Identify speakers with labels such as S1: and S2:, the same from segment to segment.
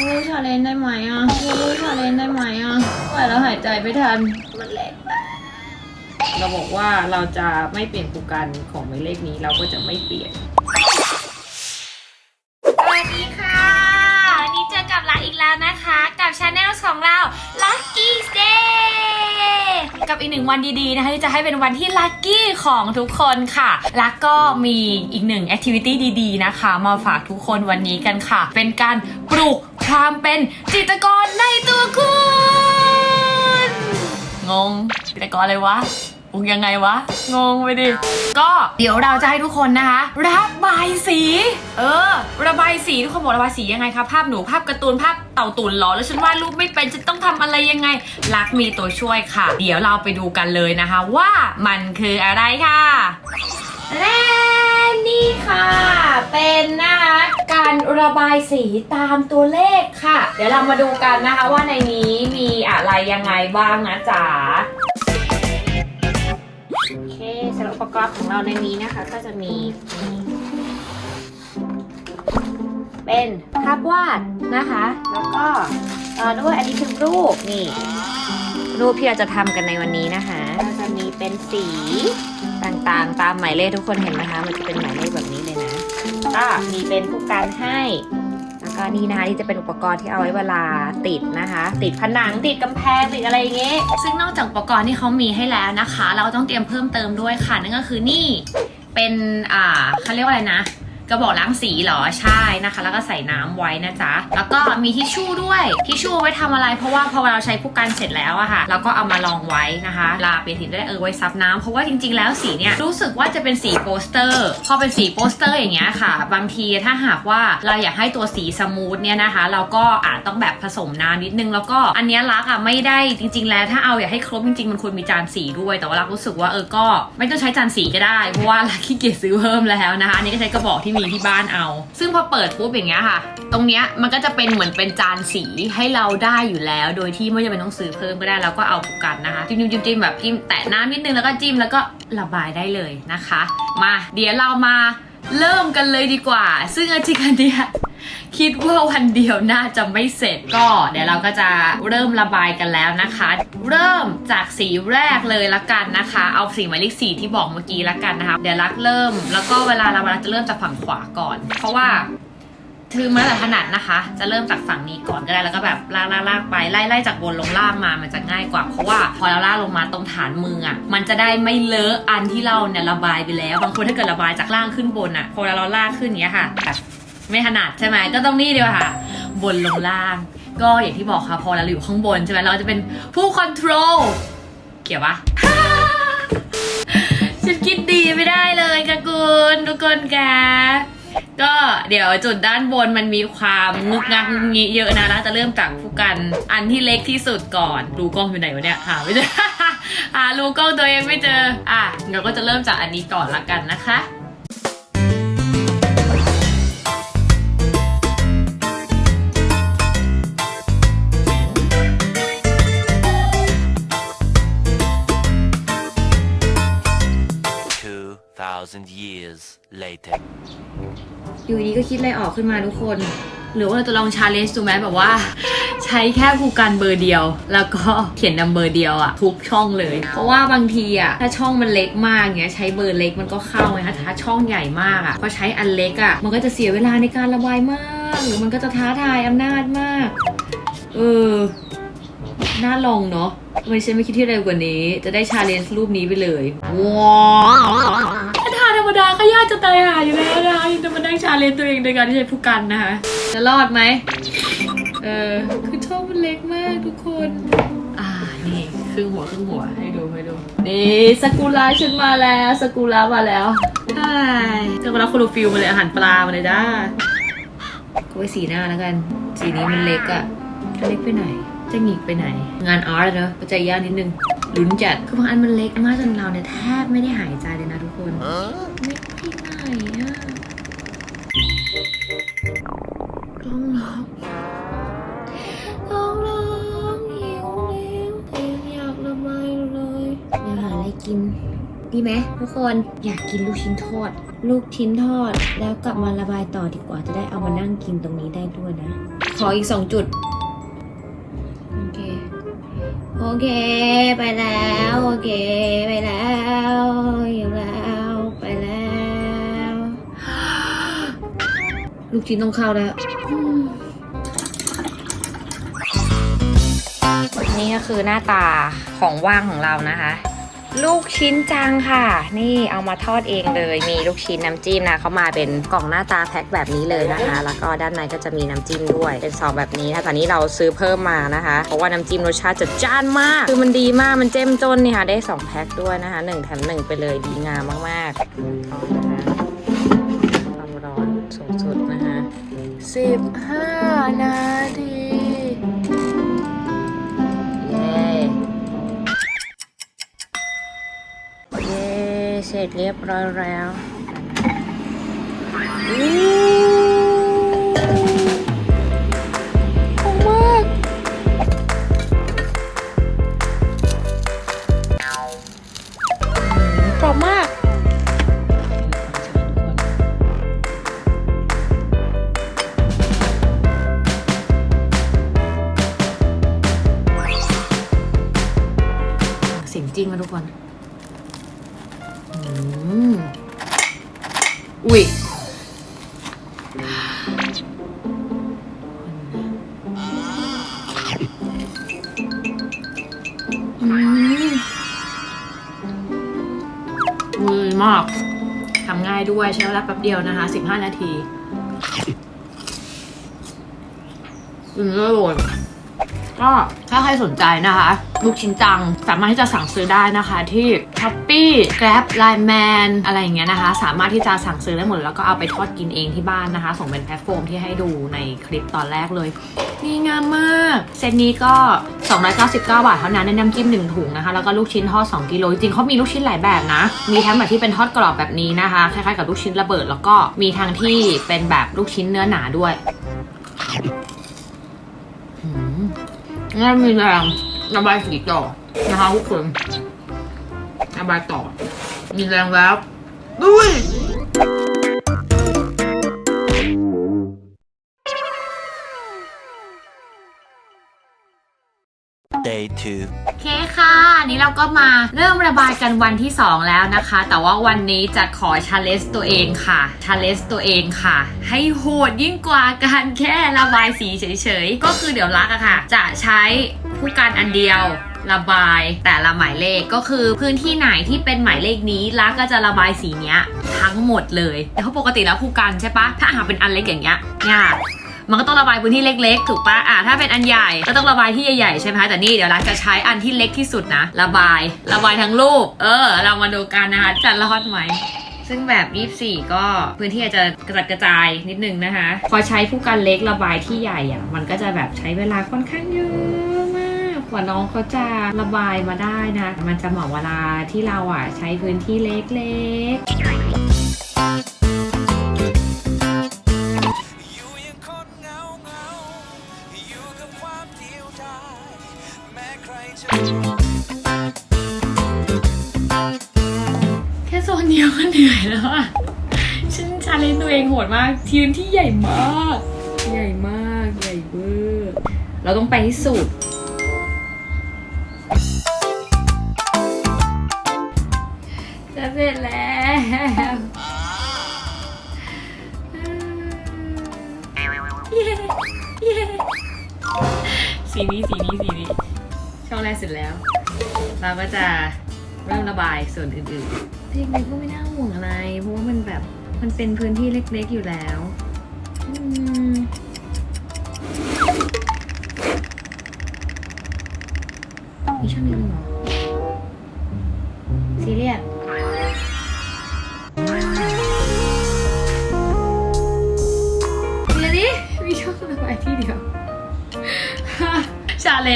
S1: กลูกชาเลนจ์ได้ไหมอะยกลูกชาเลนจ์ได้ไหมอะไหวแล้วหายใจไม่ทัน มันเล็กเราบอกว่าเราจะไม่เปลี่ยนกูกันของหมายเลขนี้เราก็จะไม่เปลี่ยน
S2: สวัสดีค่ะ วันนี้เจอกับลักอีกแล้วนะคะ กับชาแนลของเรา Lucky Day กับอีกหนึ่งวันดีๆนะคะที่จะให้เป็นวันที่ลัคกี้ของทุกคนค่ะลักก็มีอีกหนึ่งแอคทิวิตี้ดีๆนะคะ มาฝากทุกคนวันนี้กันค่ะ เป็นการปลุก ความเป็นจิตรกรในตัวคุณ งง จิตรกรอะไรวะปลุยังไงวะ งงไปดิ ก็เดี๋ยวเราจะให้ทุกคนนะคะ ระบายสี เออ ระบายสีทุกคนบอกระบายสียังไงคะภาพหนูภาพการ์ตูนภาพเต่าตุ่นหรอ แล้วฉันวาดรูปไม่เป็นจะต้องทำอะไรยังไง รักมีตัวช่วยค่ะ เดี๋ยวเราไปดูกันเลยนะคะ ว่ามันคืออะไรค่ะและ นี่ค่ะ เป็นนะคะการระบายสีตามตัวเลขค่ะ เดี๋ยวเรามาดูกันนะคะว่าในนี้มีอะไรยังไงบ้างนะจ๋า
S1: โอเคสำหรับอุปกรณ์ของเราในนี้นะคะ ก็จะมีเป็นภาพวาดนะคะ แล้วก็ต่อด้วยอันนี้คือรูปนี่ รูปที่เราจะทำกันในวันนี้นะคะก็จะมีเป็นสี ต่างๆ ตามหมายเลขทุกคนเห็นไหมคะ มันจะเป็นหมายเลขแบบนี้เลยนะ ก็มีเป็นผู้การให้ แล้วก็นี่นะคะที่จะเป็นอุปกรณ์ที่เอาไว้เวลาติดนะคะ ติดผนังติดกำแพงติดอะไรอย่างเงี้ย
S2: ซึ่งนอกจากอุปกรณ์ที่เขามีให้แล้วนะคะ เราก็ต้องเตรียมเพิ่มเติมด้วยค่ะนั่นก็คือนี่เป็นอ่าเขาเรียกว่าอะไรนะ กระบอกล้างสีเหรอใช่นะคะ แล้วก็ใส่น้ำไว้นะจ๊ะแล้วก็มีทิชชู่ด้วยทิชชู่ไว้ทำอะไร เพราะว่าพอเราใช้ผู้กันเสร็จแล้วอะค่ะเราก็เอามาลองไว้นะคะลาเป็นสีได้เออไว้ซับน้ำเพราะว่าจริงๆ แล้วสีเนี่ยรู้สึกว่าจะเป็นสีโปสเตอร์ พอเป็นสีโปสเตอร์อย่างเงี้ยค่ะ บางทีถ้าหากว่าเราอยากให้ตัวสีสมูทเนี่ยนะคะ เราก็อาจต้องแบบผสมน้ำนิดนึง แล้วก็อันเนี้ยรักอะไม่ได้จริง ๆ แล้วถ้าเอาอยากให้ครบจริงๆมันควรมีจานสีด้วย แต่ว่ารักรู้สึกว่าเออก็ ไม่ต้องใช้จานสีก็ได้เพราะว่ารักขี้เกียจซื้อเพิ่มแล้วนะคะอันนี้ก็ใช้กระบอกที่มีที่บ้านเอา ซึ่งพอเปิดปุ๊บอย่างเงี้ยค่ะ ตรงเนี้ยมันก็จะเป็นเหมือนเป็นจานสีให้เราได้อยู่แล้ว โดยที่ไม่จำเป็นต้องซื้อเพิ่มก็ได้เราก็เอาปกกันนะคะจิ้มจิ้มจิ้มแบบจิ้มแตะน้ำนิดนึงแล้วก็จิ้มแล้วก็ระบายได้เลยนะคะ มาเดี๋ยวเรามาเริ่มกันเลยดีกว่า ซึ่งจริงๆอันเนี้ย คิดว่าวันเดียวน่าจะไม่เสร็จก็ เดี๋ยวเราก็จะเริ่มระบายกันแล้วนะคะ เริ่มจากสีแรกเลยละกันนะคะ เอาสีหมายเลขสีที่บอกเมื่อกี้ละกันนะคะ เดี๋ยวรักเริ่ม แล้วก็เวลาระบายจะเริ่มจากฝั่งขวาก่อน เพราะว่าคือมันแต่ถนัดนะคะ จะเริ่มจากฝั่งนี้ก่อนก็ได้แล้วก็แบบลากลากลากไปไล่ไล่จากบนลงล่างมามันจะง่ายกว่า เพราะว่าพอเราลากลงมาตรงฐานมืออะมันจะได้ไม่เลอะอันที่เราเนี่ยระบายไปแล้ว บางคนถ้าเกิดระบายจากล่างขึ้นบนอะพอเราลากขึ้นเนี้ยค่ะแบบ ไม่ถนัดใช่ไหมก็ต้องนี่ดีกว่าค่ะ บนลงล่าง ก็อย่างที่บอกค่ะพอเราอยู่ข้างบนใช่ไหมเราจะเป็นผู้คอนโทรลเกี่ยวปะฉันคิดดีไม่ได้เลยค่ะคุณทุกคนแกก็เดี๋ยวจุดด้านบนมันมีความงึกงักงุกงี้เยอะนะแล้วจะเริ่มจากผู้กันอันที่เล็กที่สุดก่อนรูกล้องอยู่ไหนวะเนี่ยหาไม่เจอหารูกล้องตัวเองไม่เจออะเราก็จะเริ่มจากอันนี้ก่อนละกันนะคะ
S3: 2,000 years later.
S2: อยู่ดีก็คิดอะไรออกขึ้นมาทุกคน หรือว่าเราจะลองชาเลนจ์ดูไหมแบบว่า ใช้แค่ผู้กันเบอร์เดียว แล้วก็เขียนนำเบอร์เดียวอะทุกช่องเลย เพราะว่าบางทีอะถ้าช่องมันเล็กมากเงี้ยใช้เบอร์เล็กมันก็เข้าไงคะถ้าช่องใหญ่มากอะพอใช้อันเล็กอะมันก็จะเสียเวลาในการระบายมาก หรือมันก็จะท้าทายอำนาจมาก เออน่าลองเนาะไมฉันไม่คิดที่เร็วกว่านี้ จะได้ชาเลนจ์รูปนี้ไปเลยว้า รรมดาก็ยากจะตายหาอยู่แล้วนะคะยังจะมานั่งชาเลนจ์ตัวเองโดยการที่ใช้ผู้กันนะคะ จะรอดไหม เออ คือช่องมันเล็กมากทุกคน อ่า นี่ครึ่งหัวครึ่งหัวให้ดูให้ดู นี่สกุลาฉันมาแล้วสกุลามาแล้วใช่สกุลาโคโรฟิลมาเลยอาหารปลามาเลยจ้าก็ไว้สีหน้าแล้วกัน สีนี้มันเล็กอะเล็กไปไหน จะหงิกไปไหน งานอาร์ตเนอะก็ใจยากนิดนึง ลุ้นจัด คือบางอันมันเล็กมากจนเราเนี่ยแทบไม่ได้หายใจเลยนะทุกคน ไม่ไปไหนอะกล้องล็อกกล้องล็อกหิวแล้วแต่ยังอยากระบายอยู่เลยอยากหาอะไรกิน ดีไหมทุกคนอยากกินลูกชิ้นทอด
S1: ลูกชิ้นทอดแล้วกลับมาระบายต่อดีกว่าจะได้เอามานั่งกินตรงนี้ได้ด้วยนะ ขออีกสองจุด โอเค ไปแล้ว โอเค ไปแล้ว อยู่แล้ว ไปแล้ว ลูกชิ้นต้องเข้าแล้วนี่ก็คือหน้าตาของว่างของเรานะคะ ลูกชิ้นจังค่ะ นี่เอามาทอดเองเลย มีลูกชิ้นน้ำจิ้มนะเขามาเป็นกล่องหน้าตาแพ็คแบบนี้เลยนะคะ แล้วก็ด้านในก็จะมีน้ำจิ้มด้วย เป็นซองแบบนี้นะตอนนี้เราซื้อเพิ่มมานะคะ เพราะว่าน้ำจิ้มรสชาติจัดจ้านมาก คือมันดีมาก มันเจ้มจนนี่ค่ะ ได้สองแพ็คด้วยนะคะหนึ่งแถมหนึ่งไปเลยดีงามมากๆทอดนะคะความร้อนสูงสุดนะคะสิบห้านาที เสร็จเรียบร้อยแล้วอู้หอมมากอืมกรอบมาก อุ้ยอืม
S2: มือมากทำง่ายด้วยใช้เวลาแป๊บเดียวนะคะ 15 นาทีอืมอร่อยก็ถ้าใครสนใจนะคะ ลูกชิ้นจัง สามารถที่จะสั่งซื้อได้นะคะที่ s h o p e e Grab Line Man อะไรอย่างเงี้ยนะคะ สามารถที่จะสั่งซื้อได้หมดแล้วก็เอาไปทอดกินเองที่บ้านนะคะ ส่งเป็นแพลตฟอร์มที่ให้ดูในคลิปตอนแรกเลยดีงามมาก เซตนี้ก็ 299 บาทเท่านั้นในน้ำจิ้ม 1 ถุงนะคะ แล้วก็ลูกชิ้นทอด 2 กิโล จริงเขามีลูกชิ้นหลายแบบนะ มีทั้งแบบที่เป็นทอดกรอบแบบนี้นะคะ คล้ายๆกับลูกชิ้นระเบิด แล้วก็มีทั้งที่เป็นแบบลูกชิ้นเนื้อหนาด้วยหืมงั้นมีแรง ระบายสีต่อนะคะทุกคนระบายต่อ มีแรงแล้วดุย
S3: Day 2.
S2: โอเคค่ะอันนี้เราก็มาเริ่มระบายกันวันที่ 2 แล้วนะคะ แต่ว่าวันนี้จะขอชาเลนจ์ตัวเองค่ะชาเลนจ์ตัวเองค่ะ ให้โหดยิ่งกว่าการแค่ระบายสีเฉยๆ ก็คือเดี๋ยวรักอะค่ะ จะใช้ ผู้กันอันเดียวระบายแต่ละหมายเลขก็คือพื้นที่ไหนที่เป็นหมายเลขนี้รักก็จะระบายสีเนี้ยทั้งหมดเลย แต่เขาปกติแล้วผู้กันใช่ปะถ้าหาเป็นอันเล็กอย่างเงี้ยยากมันก็ต้องระบายพื้นที่เล็กๆ ถูกปะอะถ้าเป็นอันใหญ่ก็ต้องระบายที่ใหญ่ๆใช่ไหมคะแต่นี่เดี๋ยวรักจะใช้อันที่เล็กที่สุดนะ ระบาย ระบายทั้งรูป เออ เรามาดูกันนะคะจะรอดไหม ซึ่งแบบ 24 ก็พื้นที่อาจจะกระจัดกระจายนิดนึงนะคะ พอใช้ผู้กันเล็กระบายที่ใหญ่อะมันก็จะแบบใช้เวลาค่อนข้างเยอะ กกว่าน้องเขาจะระบายมาได้นะ มันจะเหมาะเวลาที่เราอะใช้พื้นที่เล็กๆ
S4: อยู่ยังคนเหงาเหงาอยู่กับความเดียวดายแม้ใครจะ
S2: แค่โซนเดียวก็เหนื่อยแล้วอะฉันชาเลนจ์ตัวเองโหดมากทีมที่ใหญ่มาก ใหญ่มาก ใหญ่เวอร์ เราต้องไปที่สุด สีนี้สีนี้สีนี้ ช่องแรกเสร็จแล้ว เราก็จะเริ่มระบายส่วนอื่นๆเพลงนี้ก็ไม่น่าห่วงอะไร เพราะว่ามันแบบมันเป็นพื้นที่เล็กๆอยู่แล้วอืมมีช่องนี้ด้วยเ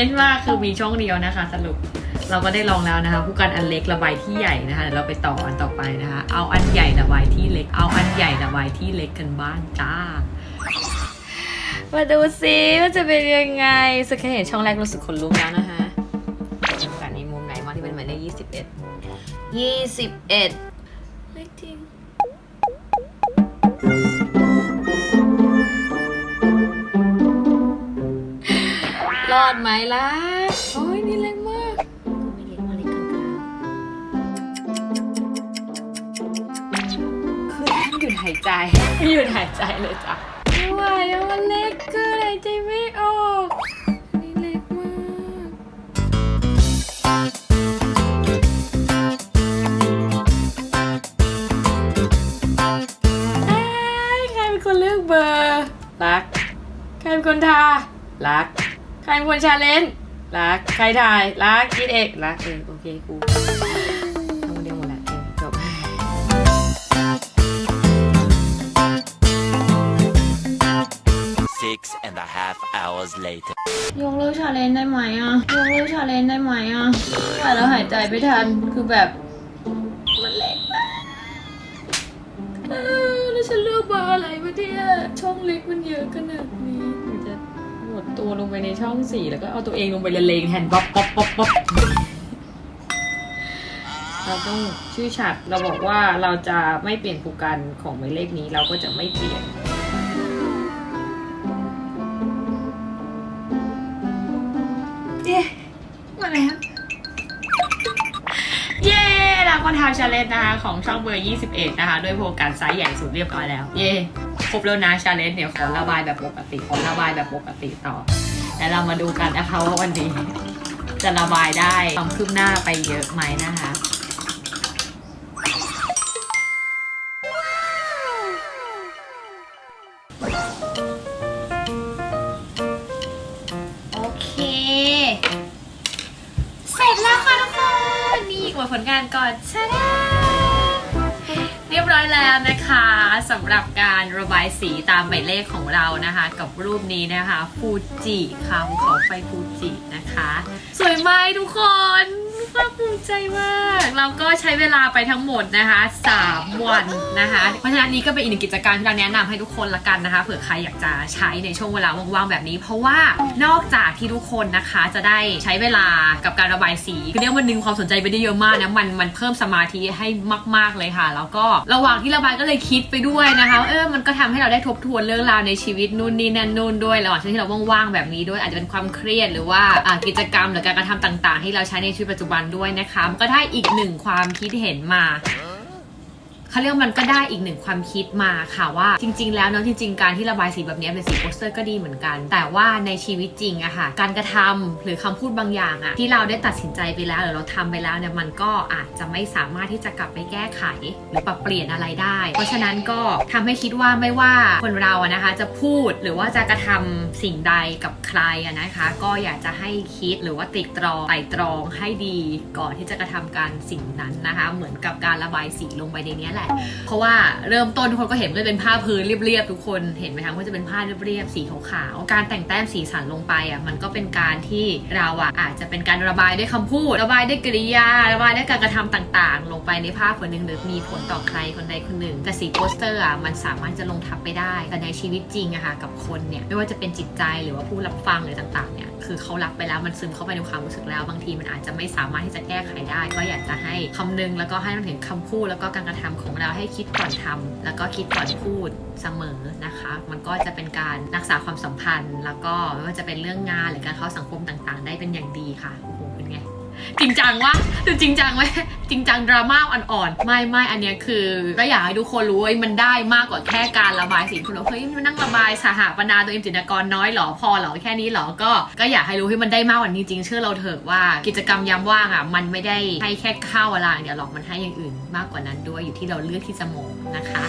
S2: นจ์มากคือมีช่องเดียวนะคะ สรุปเราก็ได้ลองแล้วนะคะผู้กันอันเล็กระบายที่ใหญ่นะคะเดี๋ยวเราไปต่ออันต่อไปนะคะ เอาอันใหญ่ระบายที่เล็ก เอาอันใหญ่ระบายที่เล็กกันบ้างจ้า
S1: มาดูซิว่าจะเป็นยังไงสึกแค่เห็นช่องแรกรู้สึกขนลุกแล้วนะคะดูกันในมุมไหนมาที่เป็นหมายเลขยี่สิบเอ็ดยี่สิบเอ็ด
S2: อดไหมล่ะ โอ้ยนี่เล็กมาก
S1: ไม่เล็กมากเล็กกลางๆคือห้ามหยุดหายใจ
S2: ไม่หยุดหายใจเลยจ้ะไม่ไหวอะมันเล็กเกินหายใจไม่ออกนี่เล็กมาก เอ้ยใครเป็นคนเลือกเบอร์ รัก ใครเป็นคนทา รักใคร เป็นคนชาเลนจ์รักใครถ่ายรักคิดเอกรักเออโอเคกูทำคนเดียวหมดแหละเออจบ
S3: Six and a half hours later.
S2: ยกเลิกชาเลนจ์ได้ไหมอะยกเลิกชาเลนจ์ได้ไหมอะถ่ายแล้วหายใจไม่ทันคือแบบมันเล็กมากเออแล้วฉันเลือกเบอร์อะไรวะเนี่ยช่องเล็กมันเยอะขนาดนี้หนูจะหมด ตัวลงไปในช่องสี่แล้วก็เอาตัวเองลงไปละเลงแทนป๊อปป๊อปป๊อปป๊อปเราต้องชื่อฉัดเราบอกว่าเราจะไม่เปลี่ยนผูกกันของหมายเลขนี้เราก็จะไม่เปลี่ยนเย้มาแล้วเย้เราก็ทำชาเลนจ์นะคะของช่องเบอร์ 21 นะคะ ด้วยโฟกัสไซส์ใหญ่สุดเรียบร้อยแล้ว เย้ ครบแล้วนะชาเลนจ์เดี๋ยวขอระบายแบบปกติขอระบายแบบปกติต่อ แล้วเรามาดูกันนะคะว่าวันนี้ จะระบายได้ความคืบหน้าไปเยอะไหมนะคะโอเคเสร็จแล้วค่ะทุกคน นี่อวดผลงานก่อนชาดา เรียบร้อยแล้วนะคะสำหรับการระบายสีตามหมายเลขของเรานะคะ กับรูปนี้นะคะฟูจิค่ะภูเขาไฟฟูจินะคะ สวยไหมทุกคน ภาคภูมิใจมาก เราก็ใช้เวลาไปทั้งหมดนะคะ 3 วันนะคะ เพราะฉะนั้นนี้ก็เป็นอีกหนึ่งกิจกรรมที่เราแนะนำให้ทุกคนละกันนะคะ เผื่อใครอยากจะใช้ในช่วงเวลาว่างๆแบบนี้ เพราะว่านอกจากที่ทุกคนนะคะจะได้ใช้เวลากับการระบายสีคือเรียกว่ามันดึงความสนใจไปได้เยอะมากนะ มันมันเพิ่มสมาธิให้มาก ๆเลยค่ะ แล้วก็ระหว่างที่ระบายก็เลยคิดไปด้วยนะคะเออ มันก็ทำให้เราได้ทบทวนเรื่องราวในชีวิตนู่นนี่นั่นนู่นด้วย ระหว่างที่เราว่างๆแบบนี้ด้วย อาจจะเป็นความเครียดหรือว่าอ่ากิจกรรมหรือการกระทำต่าง ๆ ที่เราใช้ในชีวิตปัจจุบันด้วยนะคะ ก็ได้อีกหนึ่งความคิดเห็นมา เขาเรียกมันก็ได้อีกหนึ่งความคิดมาค่ะว่า จริง ๆ แล้วเนาะจริง ๆ การที่ระบายสีแบบนี้เป็นสีโปสเตอร์ก็ดีเหมือนกัน แต่ว่าในชีวิตจริงอะค่ะ การกระทำหรือคำพูดบางอย่างอะที่เราได้ตัดสินใจไปแล้วหรือเราทำไปแล้วเนี่ยมันก็อาจจะไม่สามารถที่จะกลับไปแก้ไขหรือปรับเปลี่ยนอะไรได้ เพราะฉะนั้นก็ทำให้คิดว่าไม่ว่าคนเราอะนะคะจะพูดหรือว่าจะกระทำสิ่งใดกับใครอะนะคะ ก็อยากจะให้คิดหรือว่าตรึกตรองไตร่ตรองให้ดีก่อนที่จะกระทำการสิ่งนั้นนะคะ เหมือนกับการระบายสีลงไปในนี้แหละเพราะว่าเริ่มต้นทุกคนก็เห็นว่าเป็นผ้าพื้นเรียบๆทุกคนเห็นไหมคะว่าจะเป็นผ้าเรียบๆสีขาวๆการแต่งแต้มสีสันลงไปอะมันก็เป็นการที่เราอะอาจจะเป็นการระบายด้วยคำพูด ระบายด้วยกริยา ระบายด้วยการกระทำต่างๆ ลงไปในภาพคนหนึ่งหรือมีผลต่อใครคนใดคนหนึ่ง แต่สีโปสเตอร์อะมันสามารถจะลงทับไปได้ แต่ในชีวิตจริงอะค่ะกับคนเนี่ยไม่ว่าจะเป็นจิตใจหรือว่าผู้รับฟังหรือต่างๆเนี่ยคือเขารับไปแล้วมันซึมเข้าไปในความรู้สึกแล้วบางทีมันอาจจะไม่สามารถที่จะแก้ไขได้ ก็อยากจะให้คำนึงแล้วก็ให้มันถึงคำพูดแล้วก็การกระทำของเราให้คิดก่อนทำแล้วก็คิดก่อนพูดเสมอนะคะ มันก็จะเป็นการรักษาความสัมพันธ์ แล้วก็ไม่ว่าจะเป็นเรื่องงานหรือการเข้าสังคมต่างๆ ได้เป็นอย่างดีค่ะ จริงจังวะดูจริงจังไหมจริงจังดราม่าอ่อนๆไม่ไม่อันเนี้ยคือก็อยากให้ทุกคนรู้ว่ามันได้มากกว่าแค่การระบายสีคุณว่าเฮ้ยมันนั่งระบายสหปนาตัวเองจิตกรน้อยหรอพอหรอแค่นี้หรอก็ก็อยากให้รู้ให้มันได้มากกว่านี้จริงเชื่อเราเถอะว่ากิจกรรมยามว่างอะมันไม่ได้ให้แค่ข้าวเวลาอย่างเดียวหรอกมันให้อย่างอื่น มากกว่านั้นด้วยอยู่ที่เราเลือกที่จะมองนะคะ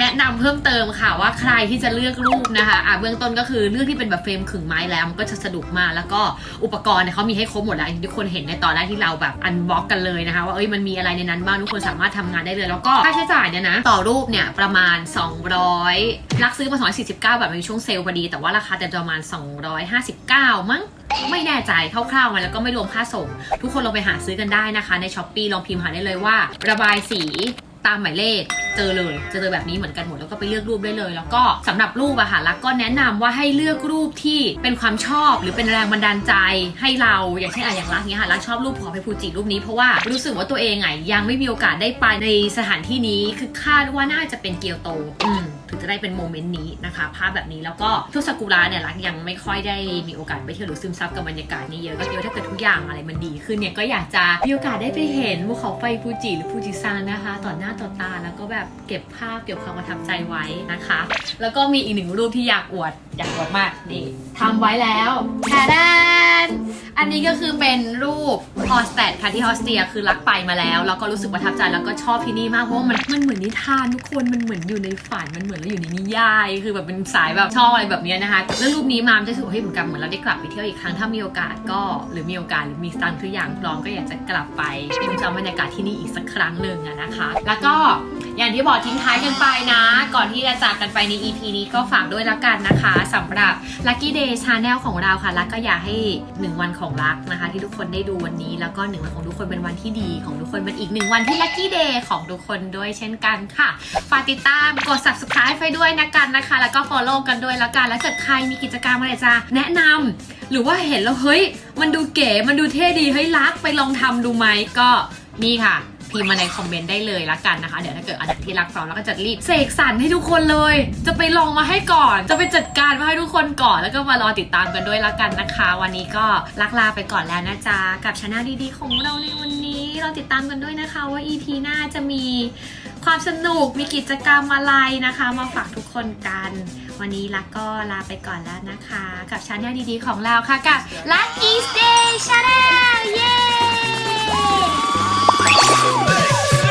S2: แนะนำเพิ่มเติมค่ะว่าใครที่จะเลือกรูปนะคะอะเบื้องต้นก็คือเลือกที่เป็นแบบเฟรมขึงไม้แล้วมันก็จะสะดวกมากแล้วก็อุปกรณ์เนี่ยเขามีให้ครบหมดแล้วทุกคนเห็นในตอนแรกที่เราแบบอันบล็อกกันเลยนะคะว่าเอ้ยมันมีอะไรในนั้นบ้างทุกคนสามารถทำงานได้เลย แล้วก็ค่าใช้จ่ายเนี่ยนะต่อรูปเนี่ยประมาณ 200 รักซื้อมา249บาทมันช่วงเซลล์พอดี แต่ว่าราคาเต็มประมาณ 259 มั้งไม่แน่ใจคร่าวๆมาแล้วก็ไม่รวมค่าส่ง ทุกคนลองไปหาซื้อกันได้นะคะ ในช้อปปีลองพิมพ์หาได้เลยว่า ระบายสี ตามหมายเลขเจอเลยจะเจอแบบนี้เหมือนกันหมดแล้วก็ไปเลือกรูปได้เลย แล้วก็สำหรับรูปอะค่ะลักก็แนะนำว่าให้เลือกรูปที่เป็นความชอบหรือเป็นแรงบันดาลใจให้เราอย่างเช่นอะอย่างรักเนี้ยค่ะรักชอบรูปของไปฟูจิรูปนี้เพราะว่ารู้สึกว่าตัวเองอะยังไม่มีโอกาสได้ไปในสถานที่นี้คือคาดว่าน่าจะเป็นเกียวโตอืม จะได้เป็นโมเมนต์นี้นะคะ ภาพแบบนี้แล้วก็ทุกซากุระเนี่ยรักยังไม่ค่อยได้มีโอกาสไปเที่ยวหรือซึมซับกับบรรยากาศนี้เยอะก็คิดว่าถ้าเกิดทุกอย่างอะไรมันดีขึ้นเนี่ยก็อยากจะมีโอกาสได้ไปเห็นภูเขาไฟฟูจิหรือฟูจิซังนะคะต่อหน้าต่อตาแล้วก็แบบเก็บภาพเก็บความประทับใจไว้นะคะ แล้วก็มีอีกหนึ่งรูปที่อยากอวดอยากอวดมากนี่ทำไว้แล้วแทดนอันนี้ก็คือเป็นรูปฮอสแตดค่ะที่ฮอสเตียคือรักไปมาแล้ว แล้วก็รู้สึกประทับใจแล้วก็ชอบที่นี่มากเพราะว่ามันมันเหมือนนิทานทุกคนมันเหมือนอยู่ในฝันมันเหมือนเราอยู่ในนิยาย คือแบบเป็นสายแบบชอบอะไรแบบนี้นะคะแล้วรูปนี้มามจะรู้สึกว่าเฮ้ยเหมือนกับเหมือนเราได้กลับไปเที่ยวอีกครั้งถ้ามีโอกาสก็หรือมีโอกาสหรือมีสตังค์ทุกอย่างพร้อมก็อยากจะกลับไปดูจำบรรยากาศที่นี่อีกสักครั้งหนึ่งนะคะ แล้วก็อย่างที่บอกทิ้งท้ายกันไปนะ ก่อนที่จะจากกันไปใน EP นี้ก็ฝากด้วยแล้วกันนะคะสำหรับ Lucky Day Channel ของเราค่ะรักก็อยากให้ 1 วันของรักนะคะ ที่ทุกคนได้ดูวันนี้ แล้วก็หนึ่งวันของทุกคนเป็นวันที่ดีของทุกคนเป็นอีกหนึ่งวันที่ Lucky Day ของทุกคนด้วยเช่นกันค่ะ ฝากติดตามกด subscribe ไปด้วยนะกันนะคะ แล้วก็ follow กันด้วยแล้วกัน แล้วเกิดใครมีกิจกรรมอะไรจะแนะนำหรือว่าเห็นแล้วเฮ้ย มันดูเก๋ มันดูเท่ดี เฮ้ยรักไปลองทำดูไหม ก็นี่ค่ะ พิมพ์มาในคอมเมนต์ได้เลยละกันนะคะ เดี๋ยวถ้าเกิดอันไหนที่รักพร้อมแล้วก็จะรีบเสกสรรให้ทุกคนเลย จะไปลองมาให้ก่อน จะไปจัดการมาให้ทุกคนก่อน แล้วก็มารอติดตามกันด้วยละกันนะคะ วันนี้ก็ลักลาไปก่อนแล้วนะจ๊ะกับช anel ดีๆ ของเราในวันนี้เราติดตามกันด้วยนะคะ ว่า EP หน้าจะมีความสนุกมีกิจกรรมอะไรนะคะ มาฝากทุกคนกัน วันนี้ลักก็ลาไปก่อนแล้วนะคะ กับช anel ดีๆของเราค่ะกับ Lucky Stay Channel เย้ Somebody.